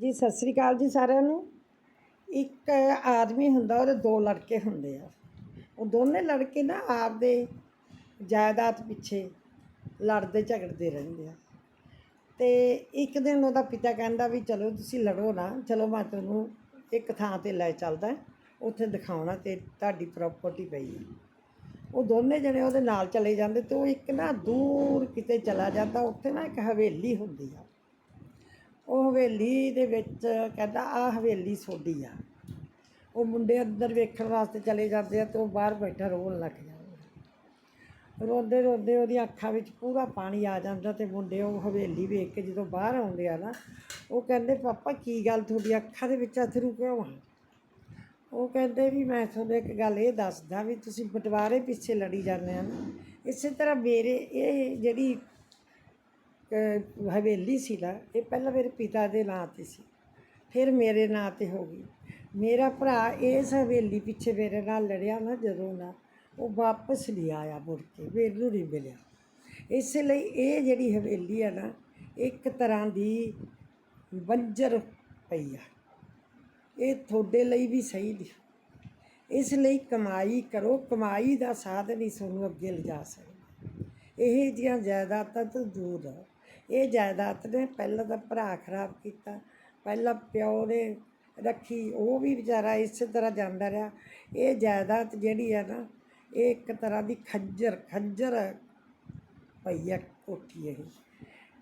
ਜੀ, ਸਤਿ ਸ੍ਰੀ ਅਕਾਲ ਜੀ ਸਾਰਿਆਂ ਨੂੰ। ਇੱਕ ਆਦਮੀ ਹੁੰਦਾ, ਉਹਦੇ ਦੋ ਲੜਕੇ ਹੁੰਦੇ ਆ। ਉਹ ਦੋਨੇ ਲੜਕੇ ਨਾ ਆਪਦੇ ਜਾਇਦਾਦ ਪਿੱਛੇ ਲੜਦੇ ਝਗੜਦੇ ਰਹਿੰਦੇ ਆ। ਤੇ ਇੱਕ ਦਿਨ ਉਹਦਾ ਪਿਤਾ ਕਹਿੰਦਾ ਵੀ, ਚਲੋ ਤੁਸੀਂ ਲੜੋ ਨਾ। ਚਲੋ, ਮੈਂ ਤੁਹਾਨੂੰ ਇੱਕ ਥਾਂ ਤੇ ਲੈ ਚੱਲਦਾ। ਉੱਥੇ ਦਿਖਾਉਣਾ ਤੇ ਤੁਹਾਡੀ ਪ੍ਰਾਪਰਟੀ ਪਈ ਹੈ। ਉਹ ਦੋਨੇ ਜਣੇ ਉਹਦੇ ਨਾਲ ਚਲੇ ਜਾਂਦੇ ਤੇ ਉਹ ਇੱਕ ਨਾ ਦੂਰ ਕਿਤੇ ਚਲਾ ਜਾਂਦਾ। ਉੱਥੇ ਨਾ ਇੱਕ ਹਵੇਲੀ ਹੁੰਦੀ ਆ। ਉਹ ਹਵੇਲੀ ਦੇ ਵਿੱਚ ਕਹਿੰਦਾ ਆ ਹਵੇਲੀ ਸੋਡੀ ਆ। ਉਹ ਮੁੰਡੇ ਅੰਦਰ ਵੇਖਣ ਵਾਸਤੇ ਚਲੇ ਜਾਂਦੇ ਆ ਤੇ ਉਹ ਬਾਹਰ ਬੈਠਾ ਰੋਣ ਲੱਗ ਜਾਂਦਾ। ਰੋਂਦੇ ਰੋਂਦੇ ਉਹਦੀਆਂ ਅੱਖਾਂ ਵਿੱਚ ਪੂਰਾ ਪਾਣੀ ਆ ਜਾਂਦਾ ਤੇ ਮੁੰਡੇ ਉਹ ਹਵੇਲੀ ਵੇਖ ਕੇ ਜਦੋਂ ਬਾਹਰ ਆਉਂਦੇ ਆ ਨਾ, ਉਹ ਕਹਿੰਦੇ, ਪਾਪਾ, ਕੀ ਗੱਲ ਤੁਹਾਡੀ ਅੱਖਾਂ ਦੇ ਵਿੱਚ ਅਥਰੂ ਕਿਉਂ ਆ? ਉਹ ਕਹਿੰਦੇ ਵੀ, ਮੈਂ ਤੁਹਾਨੂੰ ਇੱਕ ਗੱਲ ਇਹ ਦੱਸਦਾ ਵੀ ਤੁਸੀਂ ਬਟਵਾਰੇ ਪਿੱਛੇ ਲੜੀ ਜਾਂਦੇ ਆ ਨਾ। ਇਸੇ ਤਰ੍ਹਾਂ ਮੇਰੇ, ਇਹ ਜਿਹੜੀ ਹਵੇਲੀ ਸੀ ਨਾ ਇਹ ਪਹਿਲਾਂ ਮੇਰੇ ਪਿਤਾ ਦੇ ਨਾਂ ਤੇ ਸੀ, ਫਿਰ ਮੇਰੇ ਨਾਂ ਤੇ ਹੋ ਗਈ। ਮੇਰਾ ਭਰਾ ਇਸ ਹਵੇਲੀ ਪਿੱਛੇ ਮੇਰੇ ਨਾਲ ਲੜਿਆ ਨਾ ਜਦੋਂ ਨਾ ਉਹ ਵਾਪਸ ਨਹੀਂ ਆਇਆ ਮੁੜ ਕੇ ਮੈਨੂੰ ਨਹੀਂ ਮਿਲਿਆ। ਇਸ ਲਈ ਇਹ ਜਿਹੜੀ ਹਵੇਲੀ ਆ ਨਾ, ਇੱਕ ਤਰ੍ਹਾਂ ਦੀ ਬੰਜਰ ਪਈ ਆ। ਇਹ ਤੁਹਾਡੇ ਲਈ ਵੀ ਸਹੀ ਨਹੀਂ। ਇਸ ਲਈ ਕਮਾਈ ਕਰੋ, ਕਮਾਈ ਦਾ ਸਾਧਨ ਹੀ ਤੁਹਾਨੂੰ ਅੱਗੇ ਲਿਜਾ ਸਕਦਾ। ਇਹ ਜਿਹੀਆਂ ਜਾਇਦਾਦਾਂ ਤੋਂ ਦੂਰ ਰਹੋ। ਇਹ ਜਾਇਦਾਦ ਨੇ ਪਹਿਲਾਂ ਤਾਂ ਭਰਾ ਖਰਾਬ ਕੀਤਾ, ਪਹਿਲਾਂ ਪਿਓ ਨੇ ਰੱਖੀ, ਉਹ ਵੀ ਵਿਚਾਰਾ ਇਸੇ ਤਰ੍ਹਾਂ ਜਾਂਦਾ ਰਿਹਾ। ਇਹ ਜਾਇਦਾਦ ਜਿਹੜੀ ਆ ਨਾ, ਇਹ ਇੱਕ ਤਰ੍ਹਾਂ ਦੀ ਖੱਜਰ ਖੱਜਰ ਪਈ ਆ ਕੋਠੀ ਇਹ।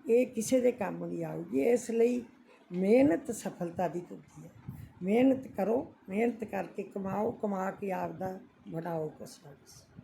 ਇਹ ਕਿਸੇ ਦੇ ਕੰਮ ਨਹੀਂ ਆਊਗੀ, ਇਸ ਲਈ ਮਿਹਨਤ ਸਫਲਤਾ ਦੀ ਕੁੰਜੀ ਹੈ ਮਿਹਨਤ ਕਰੋ, ਮਿਹਨਤ ਕਰਕੇ ਕਮਾਓ, ਕਮਾ ਕੇ ਆਪਦਾ ਬਣਾਓ ਕੁਛ ਨਾ ਕੁਛ।